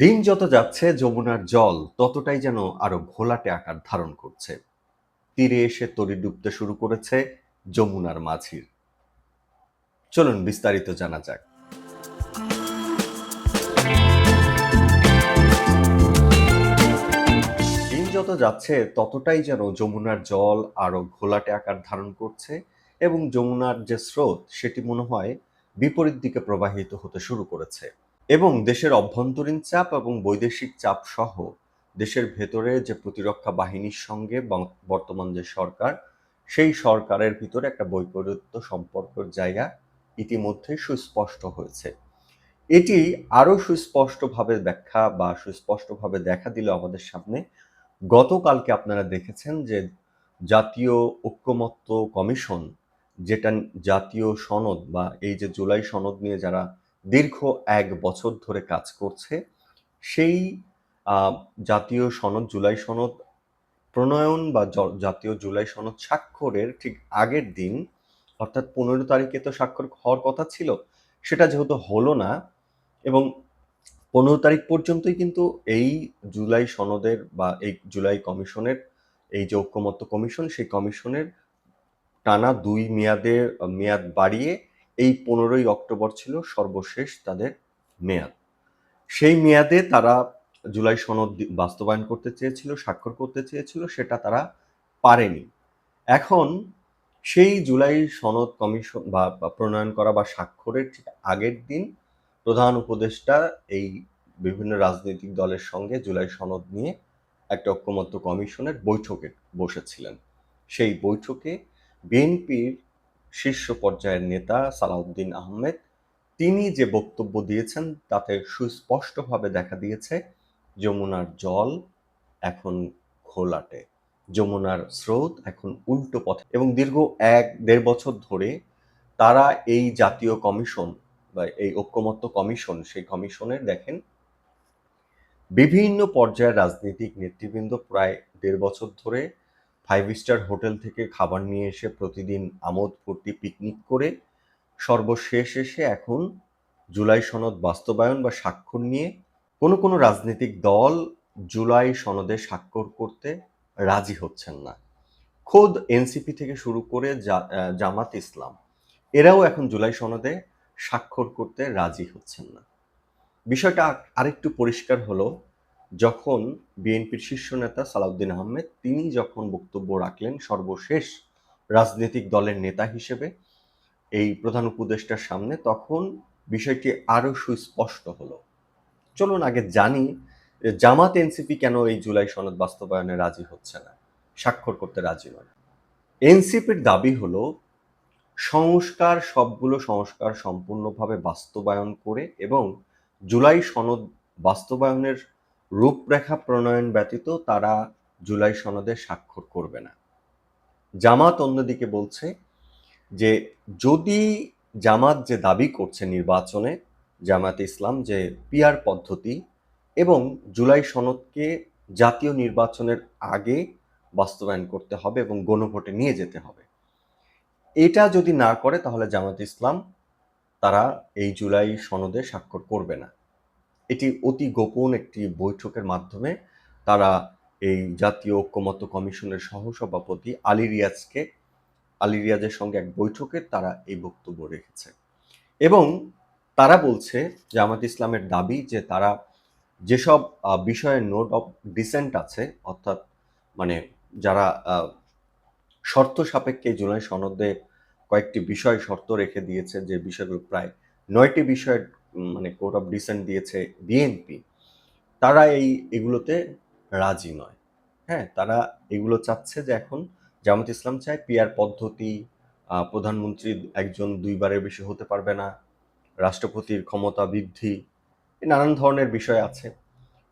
দিন যত যাচ্ছে, যমুনার জল ততটাই যেন আরও ঘোলাটে আকার ধারণ করছে। তীরে এসে তরি ডুবতে শুরু করেছে যমুনার মাঝির। চলুন বিস্তারিত জানা যাক। দিন যত যাচ্ছে, ততটাই যেন যমুনার জল আরও ঘোলাটে আকার ধারণ করছে এবং যমুনার যে স্রোত, সেটি মনে হয় বিপরীত দিকে প্রবাহিত হতে শুরু করেছে। এবং দেশের অভ্যন্তরীণ চাপ এবং বৈদেশিক চাপ সহ দেশের ভেতরে যে প্রতিরক্ষা বাহিনীর সঙ্গে বর্তমান যে সরকার, সেই সরকারের ভিতরে একটা বৈপরীত্য সম্পর্কের জায়গা ইতিমধ্যে সুস্পষ্ট হয়েছে। এটি আরও সুস্পষ্টভাবে ব্যাখ্যা বা সুস্পষ্টভাবে দেখা দিল আমাদের সামনে। গতকালকে আপনারা দেখেছেন যে জাতীয় ঐক্যমত্য কমিশন, যেটা জাতীয় সনদ বা এই যে জুলাই সনদ নিয়ে যারা দীর্ঘ এক বছর ধরে কাজ করছে। সেই জাতীয় সনদ, জুলাই সনদ প্রণয়ন বা জাতীয় জুলাই সনদ স্বাক্ষরের ঠিক আগের দিন, অর্থাৎ পনেরো তারিখে তো স্বাক্ষর হওয়ার কথা ছিল, সেটা যেহেতু হলো না এবং পনেরো তারিখ পর্যন্তই কিন্তু এই জুলাই সনদের বা এই জুলাই কমিশনের, এই যে ঐক্যমত্য কমিশন, সেই কমিশনের টানা দুই মেয়াদের মেয়াদ বাড়িয়ে এই পনেরোই অক্টোবর ছিল সর্বশেষ তাদের মেয়াদ। সেই মেয়াদে তারা জুলাই সনদ বাস্তবায়ন করতে চেয়েছিল, স্বাক্ষর করতে চেয়েছিল, সেটা তারা পারেনি। এখন সেই জুলাই সনদ কমিশন বা প্রণয়ন করা বা স্বাক্ষরের ঠিক আগের দিন প্রধান উপদেষ্টা এই বিভিন্ন রাজনৈতিক দলের সঙ্গে জুলাই সনদ নিয়ে একটা ঐক্যমত্য কমিশনের বৈঠকে বসেছিলেন। সেই বৈঠকে বিএনপির শীর্ষ পর্যায়ের নেতা সালাউদ্দিন আহমেদ, তিনি যে বক্তব্য দিয়েছেন তাতে সুস্পষ্টভাবে দেখা দিয়েছে, যমুনার জল এখন ঘোলাটে, যমুনার স্রোত এখন উল্টো পথে। এবং দীর্ঘ এক, দেড় বছর ধরে তারা এই জাতীয় কমিশন বা এই ঐক্যমত্য কমিশন, সেই কমিশনের দেখেন, বিভিন্ন পর্যায়ের রাজনৈতিক নেতৃবৃন্দ প্রায় দেড় বছর ধরে ফাইভ স্টার হোটেল থেকে খাবার নিয়ে এসে প্রতিদিন আমোদ ফুর্তি পিকনিক করে সর্বশেষ এসে এখন জুলাই সনদ বাস্তবায়ন বা স্বাক্ষর নিয়ে কোনো কোনো রাজনৈতিক দল জুলাই সনদে স্বাক্ষর করতে রাজি হচ্ছেন না। খোদ এনসিপি থেকে শুরু করে জামাত ইসলাম, এরাও এখন জুলাই সনদে স্বাক্ষর করতে রাজি হচ্ছেন না। বিষয়টা আর- আরেকটু পরিষ্কার হলো যখন বিএনপির শীর্ষ নেতা সালাউদ্দিন আহমেদ, তিনি যখন বক্তব্য রাখলেন সর্বশেষ রাজনৈতিক দলের নেতা হিসেবে এই প্রধান উপদেষ্টার সামনে, তখন বিষয়টি আরও সুস্পষ্ট হলো। চলুন আগে জানি জামাত এনসিপি কেন এই জুলাই সনদ বাস্তবায়নে রাজি হচ্ছে না, স্বাক্ষর করতে রাজি নয়। এনসিপির দাবি হলো, সংস্কার সবগুলো সংস্কার সম্পূর্ণভাবে বাস্তবায়ন করে এবং জুলাই সনদ বাস্তবায়নের রূপরেখা প্রণয়ন ব্যতীত তারা জুলাই সনদে স্বাক্ষর করবে না। জামাত অন্যদিকে বলছে যে, যদি জামাত যে দাবি করছে নির্বাচনে জামাত ইসলাম যে পিয়ার পদ্ধতি এবং জুলাই সনদকে জাতীয় নির্বাচনের আগে বাস্তবায়ন করতে হবে এবং গণভোটে নিয়ে যেতে হবে, এটা যদি না করে তাহলে জামাত ইসলাম তারা এই জুলাই সনদে স্বাক্ষর করবে না। এটি অতি গোপন একটি বৈঠকের মাধ্যমে তারা এই জাতীয় ঐক্যমত্য কমিশনের সহসভাপতি আলী রিয়াজকে, আলী রিয়াজের সঙ্গে এক বৈঠকে তারা এই বক্তব্য রেখেছে। এবং তারা বলছে জামাত ইসলামের দাবি যে তারা যেসব বিষয়ে নোট অফ ডিসেন্ট আছে, অর্থাৎ মানে যারা শর্ত সাপেক্ষে জুলাই সনদে কয়েকটি বিষয় শর্ত রেখে দিয়েছে, যে বিষয়গুলো প্রায় নয়টি বিষয়ের মানে কোড অফ ডিসেন্ট দিয়েছে বিএনপি তারা এই, এগুলোতে রাজি নয়। হ্যাঁ তারা এগুলো চাচ্ছে যে এখন জামাত ইসলাম চায় পিয়ার পদ্ধতি প্রধানমন্ত্রী একজন দুইবারের বেশি হতে পারবে না, রাষ্ট্রপতির ক্ষমতা বৃদ্ধি নানান ধরনের বিষয় আছে।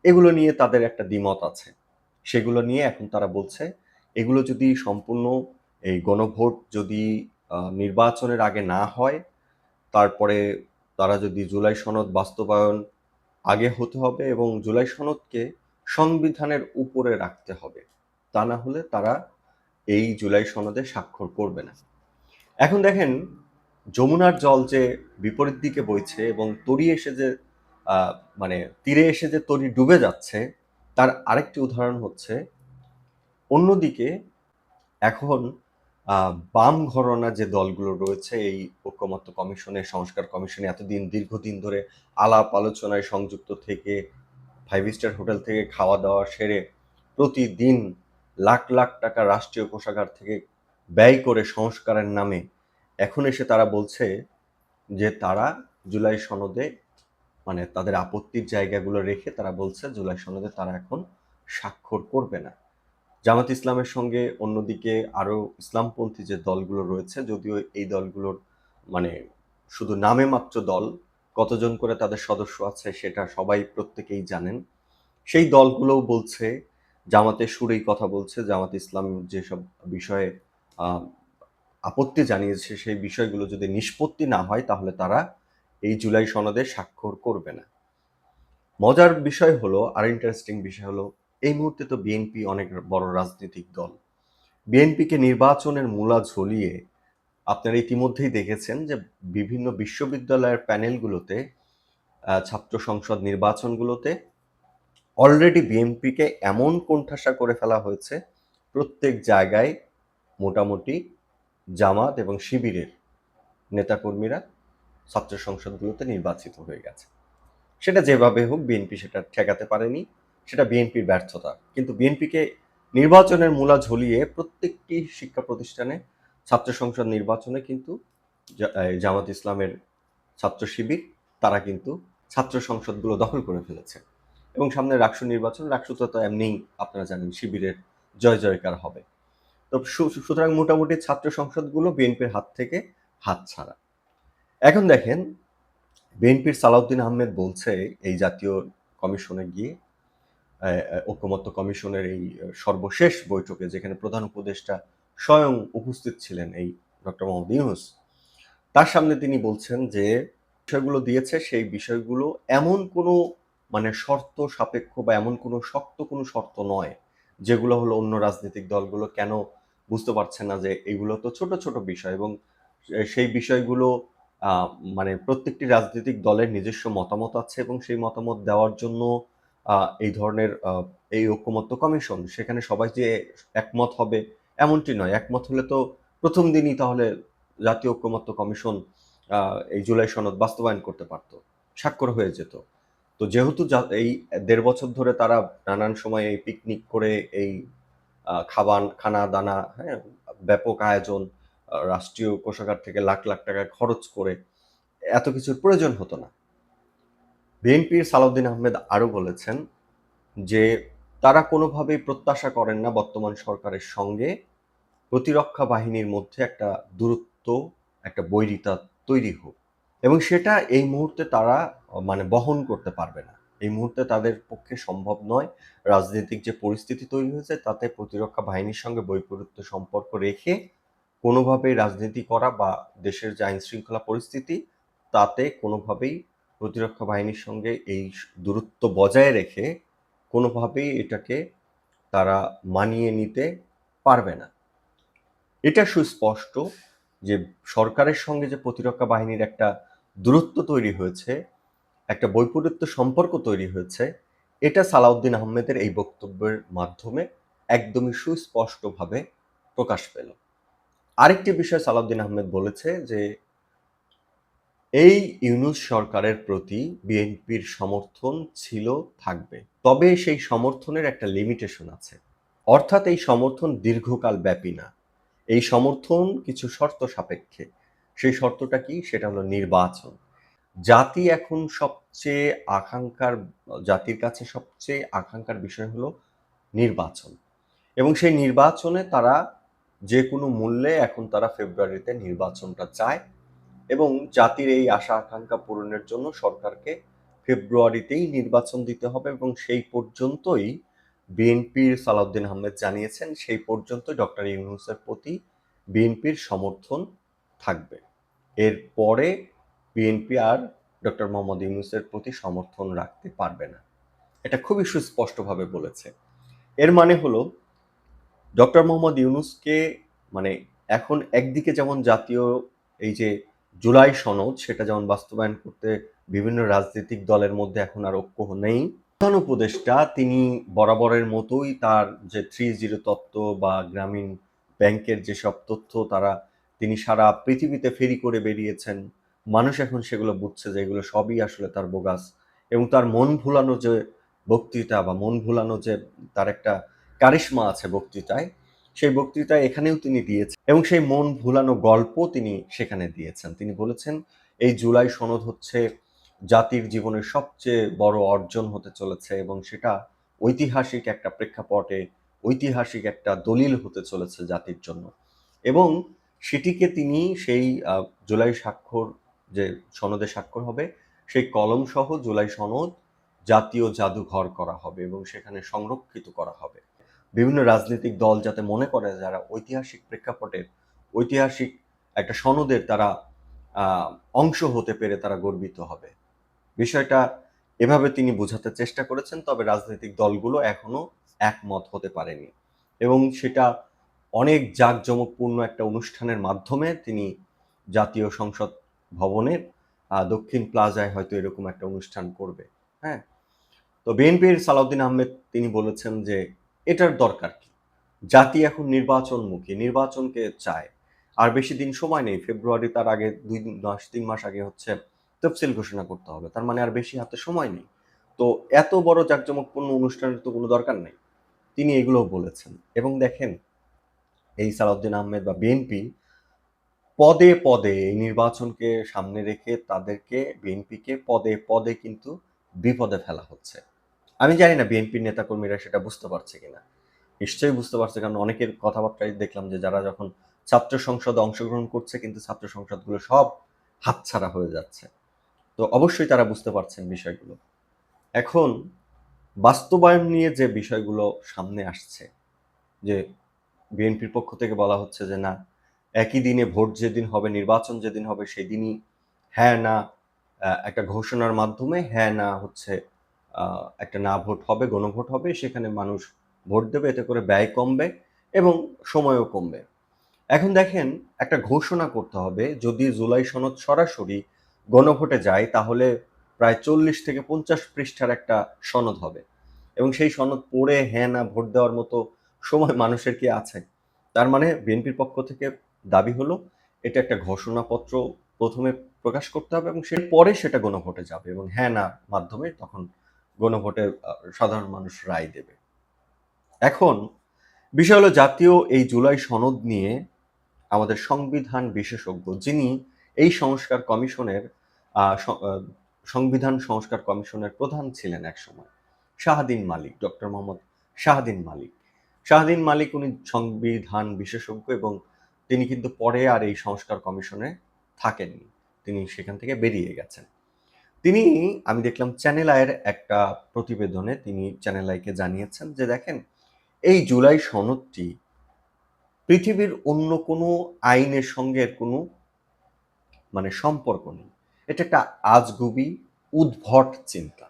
এগুলো নিয়ে তাদের একটা দ্বিমত আছে। সেগুলো নিয়ে এখন তারা বলছে, এগুলো যদি সম্পূর্ণ এই গণভোট যদি নির্বাচনের আগে না হয়, তারপরে তারা যদি জুলাই সনদ বাস্তবায়ন আগে হতে হবে এবং জুলাই সনদকে সংবিধানের উপরে রাখতে হবে, তা না হলে তারা এই জুলাই সনদে স্বাক্ষর করবে না। এখন দেখেন, যমুনার জল যে বিপরীত দিকে বইছে এবং তরি এসে যে মানে তীরে এসে যে তরি ডুবে যাচ্ছে, তার আরেকটি উদাহরণ হচ্ছে, অন্যদিকে এখন বাম ঘরনা যে দলগুলো রয়েছে, এই ঐক্যমত্য কমিশনে, সংস্কার কমিশনে এতদিন, দীর্ঘদিন ধরে আলাপ আলোচনায় সংযুক্ত থেকে ফাইভ স্টার হোটেল থেকে খাওয়া দাওয়া সেরে প্রতিদিন লাখ লাখ টাকা রাষ্ট্রীয় কোষাগার থেকে ব্যয় করে সংস্কারের নামে এখন এসে তারা বলছে যে তারা জুলাই সনদে মানে তাদের আপত্তির জায়গাগুলো রেখে তারা বলছে জুলাই সনদে তারা এখন স্বাক্ষর করবে না। জামাত ইসলামের সঙ্গে অন্যদিকে আরও ইসলামপন্থী যে দলগুলো রয়েছে, যদিও এই দলগুলোর মানে শুধু নামে মাত্র দল, কতজন করে তাদের সদস্য আছে সেটা সবাই প্রত্যেকেই জানেন। সেই দলগুলোও বলছে, জামাতের সুরেই কথা বলছে, জামাত ইসলাম যেসব বিষয়ে আপত্তি জানিয়েছে সেই বিষয়গুলো যদি নিষ্পত্তি না হয় তাহলে তারা এই জুলাই সনদে স্বাক্ষর করবে না। মজার বিষয় হলো আর ইন্টারেস্টিং বিষয় হলো এই মুহূর্তে তো বিএনপি অনেক বড় রাজনৈতিক দল। বিএনপিকে নির্বাচনের মূলা ঝুলিয়ে আপনারা ইতিমধ্যেই দেখেছেন যে বিভিন্ন বিশ্ববিদ্যালয়ের প্যানেলগুলোতে ছাত্র সংসদ নির্বাচনগুলোতে অলরেডি বিএনপিকে এমন কোণঠাসা করে ফেলা হয়েছে, প্রত্যেক জায়গায় মোটামুটি জামাত এবং শিবিরের নেতাকর্মীরা ছাত্র সংসদগুলোতে নির্বাচিত হয়ে গেছে। সেটা যেভাবে হোক, বিএনপি সেটা ঠেকাতে পারেনি। সেটা বিএনপির ব্যর্থতা। কিন্তু বিএনপিকে নির্বাচনের মূলা ঝুলিয়ে প্রত্যেকটি শিক্ষা প্রতিষ্ঠানে, ছাত্র সংসদ নির্বাচনে কিন্তু জামাত ইসলামের ছাত্র শিবির, তারা কিন্তু ছাত্র সংসদগুলো দখল করে ফেলেছে। এবং সামনে রাকসু নির্বাচন, রাকসুতে তো এমনিই আপনারা জানেন শিবিরের জয় জয়কার হবে। তো সুতরাং মোটামুটি ছাত্র সংসদগুলো বিএনপির হাত থেকে হাত ছাড়া। এখন দেখেন, বিএনপির সালাউদ্দিন আহমেদ বলছে এই জাতীয় কমিশনে গিয়ে ঐক্যমত্য কমিশনের এই সর্বশেষ বৈঠকে যেখানে প্রধান উপদেষ্টা স্বয়ং উপস্থিত ছিলেন এই ডক্টর মোহাম্মদ ইউনুস, তার সামনে তিনি বলছেন যে বিষয়গুলো দিয়েছে সেই বিষয়গুলো এমন কোনো মানে শর্ত সাপেক্ষ বা এমন কোনো শক্ত কোনো শর্ত নয়, যেগুলো হলো অন্য রাজনৈতিক দলগুলো কেন বুঝতে পারছে না যে এগুলো তো ছোট ছোট বিষয় এবং সেই বিষয়গুলো মানে প্রত্যেকটি রাজনৈতিক দলের নিজস্ব মতামত আছে এবং সেই মতামত দেওয়ার জন্য এই ধরনের এই ঐক্যমত্য কমিশন, সেখানে সবাই যে একমত হবে এমনটি নয়। একমত হলে তো প্রথম দিনই তাহলে জাতীয় ঐক্যমত্য কমিশন এই জুলাই সনদ বাস্তবায়ন করতে পারত, স্বাক্ষর হয়ে যেত। তো যেহেতু এই দেড় বছর ধরে তারা নানান সময়ে এই পিকনিক করে, এই খাবান খানা, দানা হ্যাঁ ব্যাপক আয়োজন রাষ্ট্রীয় কোষাগার থেকে লাখ লাখ টাকা খরচ করে, এত কিছুর প্রয়োজন হতো না। বিএনপির সালাউদ্দিন আহমেদ আরও বলেছেন যে তারা কোনোভাবেই প্রত্যাশা করেন না বর্তমান সরকারের সঙ্গে প্রতিরক্ষা বাহিনীর মধ্যে একটা দূরত্ব, একটা বৈরিতা তৈরি হোক। এবং সেটা এই মুহূর্তে তারা মানে বহন করতে পারবে না। এই মুহূর্তে তাদের পক্ষে সম্ভব নয় রাজনৈতিক যে পরিস্থিতি তৈরি হয়েছে তাতে প্রতিরক্ষা বাহিনীর সঙ্গে বৈপরীত্য সম্পর্ক রেখে কোনোভাবেই রাজনীতি করা বা দেশের যে আইন শৃঙ্খলা পরিস্থিতি, তাতে কোনোভাবেই প্রতিরক্ষা বাহিনীর সঙ্গে এই দূরত্ব বজায় রেখে কোনোভাবেই এটাকে তারা মানিয়ে নিতে পারবে না। এটা সুস্পষ্ট যে সরকারের সঙ্গে যে প্রতিরক্ষা বাহিনীর একটা দূরত্ব তৈরি হয়েছে, একটা বৈপরীত্য সম্পর্ক তৈরি হয়েছে, এটা সালাউদ্দিন আহমেদের এই বক্তব্যের মাধ্যমে একদমই সুস্পষ্টভাবে প্রকাশ পেল। আরেকটি বিষয় সালাউদ্দিন আহমেদ বলেছে যে এই ইউনুস সরকারের প্রতি বিএনপির সমর্থন ছিল, থাকবে। তবে সেই সমর্থনের একটা লিমিটেশন আছে। অর্থাৎ এই সমর্থন দীর্ঘকাল ব্যাপী না। এই সমর্থন কিছু শর্ত সাপেক্ষে। সেই শর্তটা কি? সেটা হলো নির্বাচন। জাতি এখন সবচেয়ে আকাঙ্ক্ষার, জাতির কাছে সবচেয়ে আকাঙ্ক্ষার বিষয় হলো নির্বাচন। এবং সেই নির্বাচনে তারা যে কোনো মূল্যে এখন তারা ফেব্রুয়ারিতে নির্বাচনটা চায়। এবং জাতির এই আশা আকাঙ্ক্ষা পূরণের জন্য সরকারকে ফেব্রুয়ারিতেই নির্বাচন দিতে হবে এবং সেই পর্যন্তই বিএনপির সালাউদ্দিন আহমেদ জানিয়েছেন, সেই পর্যন্ত ডক্টর ইউনুসের প্রতি বিএনপির সমর্থন থাকবে। এরপরে বিএনপি আর ডক্টর মোহাম্মদ ইউনুসের প্রতি সমর্থন রাখতে পারবে না। এটা খুবই সুস্পষ্টভাবে বলেছে। এর মানে হলো, ডক্টর মোহাম্মদ ইউনুসকে মানে এখন একদিকে যেমন জাতীয় এই যে জুলাই সনদ, সেটা যেমন বাস্তবায়ন করতে বিভিন্ন রাজনৈতিক দলের মধ্যে এখন আর ঐক্য নেই। প্রধান উপদেষ্টা, তিনি বরাবরের মতোই তার যে থ্রি জিরো তত্ত্ব বা গ্রামীণ ব্যাংকের যেসব তথ্য, তারা তিনি সারা পৃথিবীতে ফেরি করে বেরিয়েছেন। মানুষ এখন সেগুলো বুঝছে যে এগুলো সবই আসলে তার বোগাস এবং তার মন ভুলানো যে বক্তৃতা বা মন ভুলানো যে তার একটা কারিশ্মা আছে বক্তৃতায় সেই বক্তৃতায় এখানেও তিনি দিয়েছেন এবং সেই মন ভুলানো গল্প তিনি সেখানে দিয়েছেন। তিনি বলেছেন, এই জুলাই সনদ হচ্ছে জাতির জীবনের সবচেয়ে বড় অর্জন হতে চলেছে এবং সেটা ঐতিহাসিক একটা প্রেক্ষাপটে ঐতিহাসিক একটা দলিল হতে চলেছে জাতির জন্য। এবং সেটিকে তিনি সেই জুলাই স্বাক্ষর যে সনদে স্বাক্ষর হবে, সেই কলম সহ জুলাই সনদ জাতীয় জাদুঘর করা হবে এবং সেখানে সংরক্ষিত করা হবে। বিভিন্ন রাজনৈতিক দল যাতে মনে করে যারা ঐতিহাসিক প্রেক্ষাপটের ঐতিহাসিক একটা সনদের তারা অংশ হতে পেরে তারা গর্বিত হবে। বিষয়টা এভাবে তিনি বোঝাতে চেষ্টা করেছেন, তবে রাজনৈতিক দলগুলো এখনও একমত হতে পারেনি। এবং সেটা অনেক জাঁকজমকপূর্ণ একটা অনুষ্ঠানের মাধ্যমে তিনি জাতীয় সংসদ ভবনের দক্ষিণ প্লাজায় হয়তো এরকম একটা অনুষ্ঠান করবে। হ্যাঁ? তো বিএনপির সালাউদ্দিন আহমেদ তিনি বলেছেন যে এটার দরকার কি? জাতি এখন নির্বাচনমুখী, নির্বাচনকে চায়। আর বেশি দিন সময় নেই, ফেব্রুয়ারি তার আগে দুই মাস তিন মাস আগে হচ্ছে তফসিল ঘোষণা করতে হবে। তার মানে আর বেশি হাতে সময় নেই। তো এত বড় জাঁকজমকপূর্ণ অনুষ্ঠানের তো কোনো দরকার নেই। তিনি এগুলো বলেছেন। এবং দেখেন, এই সালাউদ্দিন আহমেদ বা বিএনপি পদে পদে এই নির্বাচনকে সামনে রেখে তাদেরকে, বিএনপিকে পদে পদে কিন্তু বিপদে ফেলা হচ্ছে। আমি জানি না বিএনপির নেতাকর্মীরা সেটা বুঝতে পারছে কিনা। নিশ্চয়ই বুঝতে পারছে, কারণ অনেকের কথাবার্তায় দেখলাম যে যারা যখন ছাত্র সংসদে অংশগ্রহণ করছে, কিন্তু ছাত্র সংসদগুলো সব হাতছাড়া হয়ে যাচ্ছে। তো অবশ্যই তারা বুঝতে পারছেন বিষয়গুলো। এখন বাস্তবায়ন নিয়ে যে বিষয়গুলো সামনে আসছে, যে বিএনপির পক্ষ থেকে বলা হচ্ছে যে না, একই দিনে ভোট যেদিন হবে, নির্বাচন যেদিন হবে, সেদিনই হ্যাঁ না একটা ঘোষণার মাধ্যমে হ্যাঁ না হচ্ছে একটা না ভোট হবে, গণভোট হবে, সেখানে মানুষ ভোট দেবে, এতে করে ব্যয় কমবে এবং সময়ও কমবে। এখন দেখেন, একটা ঘোষণা করতে হবে, যদি জুলাই সনদ সরাসরি গণভোটে যায়, তাহলে প্রায় চল্লিশ থেকে পঞ্চাশ পৃষ্ঠার একটা সনদ হবে। এবং সেই সনদ পড়ে হ্যাঁ না, ভোট দেওয়ার মতো সময় মানুষের কি আছে? তার মানে বিএনপির পক্ষ থেকে দাবি হলো, এটা একটা ঘোষণাপত্র প্রথমে প্রকাশ করতে হবে এবং সেই পরে সেটা গণভোটে যাবে এবং হ্যাঁ না, মাধ্যমে তখন গণভোটে সাধারণ মানুষ রায় দেবে। এখন, বিষয় হলো জাতীয় এই জুলাই সনদ নিয়ে আমাদের সংবিধান বিশেষজ্ঞ, যিনি এই সংস্কার কমিশনের সংবিধান সংস্কার কমিশনের প্রধান ছিলেন একসময়, শাহাদিন মালিক, ডক্টর মোহাম্মদ শাহাদিন মালিক। শাহাদিন মালিক উনি সংবিধান বিশেষজ্ঞ এবং তিনি কিন্তু পরে আর এই সংস্কার কমিশনে থাকেননি। তিনি সেখান থেকে বেরিয়ে গেছেন। তিনি, আমি দেখলাম চ্যানেল আয়ের একটা প্রতিবেদনে তিনি চ্যানেল আইকে জানিয়েছেন যে দেখেন, এই জুলাই সনদটি পৃথিবীর অন্য কোনো আইনের সঙ্গে কোনো মানে সম্পর্ক নেই। এটা একটা আজগুবি, উদ্ভট চিন্তা।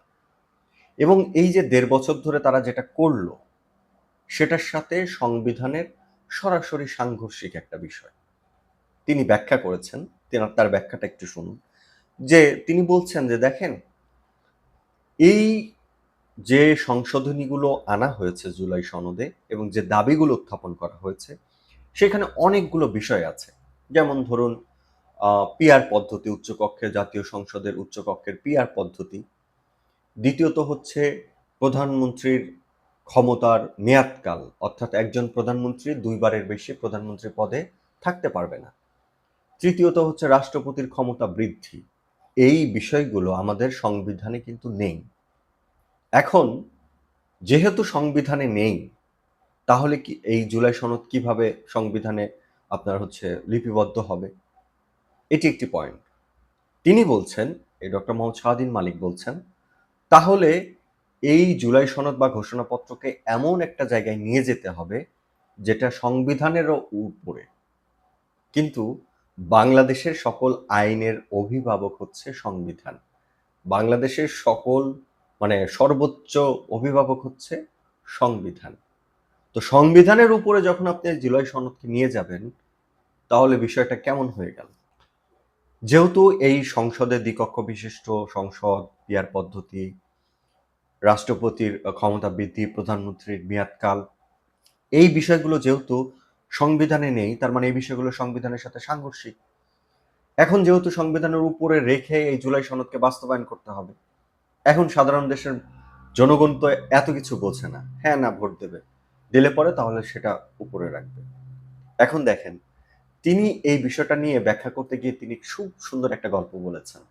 এবং এই যে দেড় বছর ধরে তারা যেটা করল, সেটার সাথে সংবিধানের সরাসরি সাংঘর্ষিক একটা বিষয়। তিনি ব্যাখ্যা করেছেন তার ব্যাখ্যাটা একটু শুনুন। যে তিনি বলছেন যে, দেখেন, এই যে সংশোধনীগুলো আনা হয়েছে জুলাই সনদে এবং যে দাবিগুলো উত্থাপন করা হয়েছে, সেখানে অনেকগুলো বিষয় আছে। যেমন ধরুন পিআর পদ্ধতি, উচ্চকক্ষের জাতীয় সংসদের উচ্চকক্ষের পিআর পদ্ধতি। দ্বিতীয়ত হচ্ছে, প্রধানমন্ত্রীর ক্ষমতার মেয়াদকাল, অর্থাৎ একজন প্রধানমন্ত্রী দুইবারের বেশি প্রধানমন্ত্রী পদে থাকতে পারবে না। তৃতীয়ত হচ্ছে, রাষ্ট্রপতির ক্ষমতা বৃদ্ধি। এই বিষয়গুলো আমাদের সংবিধানে কিন্তু নেই। এখন যেহেতু সংবিধানে নেই, তাহলে কি এই জুলাই সনদ কীভাবে সংবিধানে আপনার হচ্ছে লিপিবদ্ধ হবে? এটি একটি পয়েন্ট তিনি বলছেন, এই ডক্টর মোহাম্মদ শাহাদিন মালিক বলছেন, তাহলে এই জুলাই সনদ বা ঘোষণাপত্রকে এমন একটা জায়গায় নিয়ে যেতে হবে যেটা সংবিধানেরও উপরে। কিন্তু বাংলাদেশের সকল আইনের অভিভাবক হচ্ছে সংবিধান। বাংলাদেশের সকল মানে সর্বোচ্চ অভিভাবক হচ্ছে সংবিধান। তো সংবিধানের উপরে যখন আপনি জুলাই সনদকে নিয়ে যাবেন, তাহলে বিষয়টা কেমন হয়ে গেল? যেহেতু এই সংসদে দ্বিকক্ষ বিশিষ্ট সংসদ পিয়ার পদ্ধতি, রাষ্ট্রপতির ক্ষমতা বৃদ্ধি, প্রধানমন্ত্রীর মেয়াদকাল, এই বিষয়গুলো যেহেতু সংবিধানে নেই, তার মানে এই বিষয়গুলো সংবিধানের সাথে সাংঘর্ষিক। এখন যেহেতু সংবিধানের উপরে রেখে এই জুলাই সনদকে বাস্তবায়ন করতে হবে, এখন সাধারণ দেশের জনগণ তো এত কিছু বোঝে না। হ্যাঁ না, ভোট দেবে। দিলে পরে তাহলে সেটা উপরে রাখবে। এখন দেখেন, তিনি এই বিষয়টা নিয়ে ব্যাখ্যা করতে গিয়ে তিনি খুব সুন্দর একটা গল্প বলেছেন।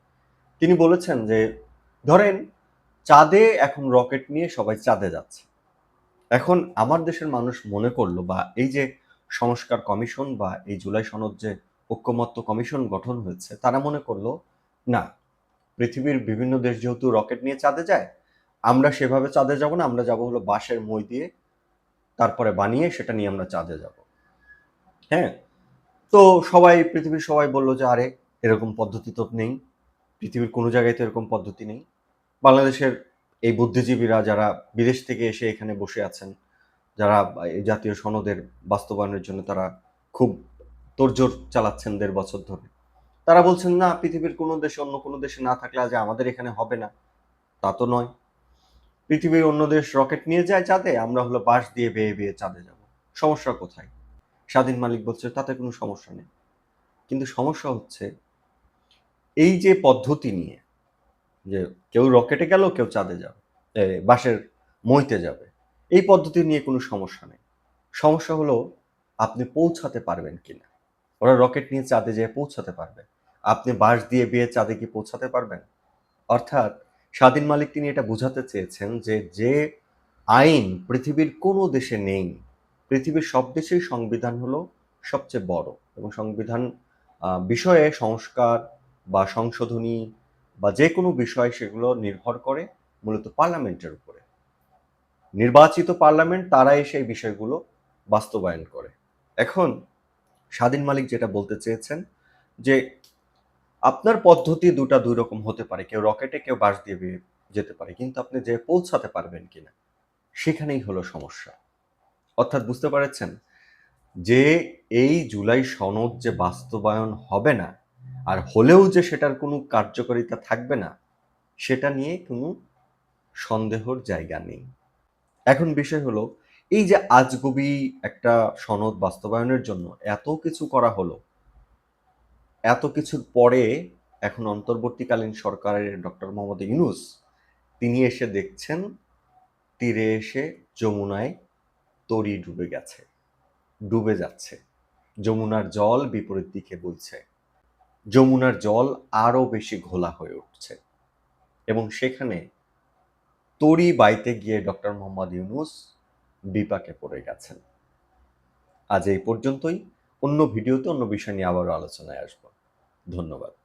তিনি বলেছেন যে, ধরেন চাঁদে এখন রকেট নিয়ে সবাই চাঁদে যাচ্ছে। এখন আমার দেশের মানুষ মনে করল বা এই যে সংস্কার কমিশন বা এই জুলাই সনদ যে ঐক্যমত্য কমিশন গঠন হয়েছে, তারা মনে করল, না, পৃথিবীর বিভিন্ন দেশ যেহেতু রকেট নিয়ে চাঁদে যায়, আমরা সেভাবে চাঁদে যাব না, আমরা যাব হলো বাঁশের মই দিয়ে তারপরে বানিয়ে সেটা নিয়ে আমরা চাঁদে যাব। হ্যাঁ তো সবাই, পৃথিবীর সবাই বলল যে, আরে, এরকম পদ্ধতি তো নেই, পৃথিবীর কোনো জায়গায় তো এরকম পদ্ধতি নেই। বাংলাদেশের এই বুদ্ধিজীবীরা যারা বিদেশ থেকে এসে এখানে বসে আছেন যারা এই জাতীয় সনদের বাস্তবায়নের জন্য তারা খুব তোড়জোড় চালাচ্ছেন দেড় বছর ধরে। তারা বলছেন, না, পৃথিবীর কোনো দেশে অন্য কোনো দেশে না থাকলে আজ আমাদের এখানে হবে না। তা তো নয়। পৃথিবীর অন্য দেশ রকেট নিয়ে যায় চাঁদে, আমরা হলো বাঁশ দিয়ে বেয়ে বেয়ে চাঁদে যাব। সমস্যা কোথায়? স্বাধীন মালিক বলছে, তাতে কোনো সমস্যা নেই। কিন্তু সমস্যা হচ্ছে, এই যে পদ্ধতি নিয়ে যে কেউ রকেটে গেল, কেউ চাঁদে যাবে বাঁশের মইতে যাবে এই পদ্ধতি নিয়ে কোনো সমস্যা নেই। সমস্যা হলো আপনি পৌঁছাতে পারবেন কিনা। ওরা রকেট নিয়ে চাঁদে যেয়ে পৌঁছাতে পারবে। আপনি বাঁশ দিয়ে বিয়ে চাঁদে কি পৌঁছাতে পারবেন। অর্থাৎ স্বাধীন মালিক তিনি এটা বোঝাতে চেয়েছেন যে যে আইন পৃথিবীর কোনো দেশে নেই, পৃথিবীর সব দেশেই সংবিধান হলো সবচেয়ে বড় এবং সংবিধান বিষয়ে সংস্কার বা সংশোধনী বা যে কোনো বিষয় সেগুলো নির্ভর করে মূলত পার্লামেন্টের উপরে। নির্বাচিত পার্লামেন্ট তারা এসে এই বিষয়গুলো বাস্তবায়ন করে। এখন স্বাধীন মালিক যেটা বলতে চেয়েছেন যে আপনার পদ্ধতি দুটা দুই রকম হতে পারে, কেউ রকেটে, কেউ বাস দিয়ে যেতে পারে, কিন্তু আপনি যে পৌঁছাতে পারবেন কিনা সেখানেই হলো সমস্যা। অর্থাৎ বুঝতে পারছেন? যে এই জুলাই সনদ যে বাস্তবায়ন হবে না, আর হলেও যে সেটার কোনো কার্যকারিতা থাকবে না, সেটা নিয়ে কোনো সন্দেহর জায়গা নেই। এখন বিষয় হলো, এই যে আজগুবি একটা সনদ বাস্তবায়নের জন্য এত কিছু করা হলো, এত কিছুর পরে এখন অন্তর্বর্তীকালীন সরকারের ডক্টর মোহাম্মদ ইউনুস, তিনি এসে দেখছেন, তীরে এসে যমুনায় তরি ডুবে গেছে, ডুবে যাচ্ছে। যমুনার জল বিপরীত দিকে বইছে। যমুনার জল আরও বেশি ঘোলা হয়ে উঠছে। এবং সেখানে তরি বাইতে গিয়ে ডক্টর মোহাম্মদ ইউনুস বিপাকে পড়ে গেছেন। আজ এই পর্যন্তই। অন্য ভিডিওতে অন্য বিষয় নিয়ে আবারও আলোচনায় আসব। ধন্যবাদ।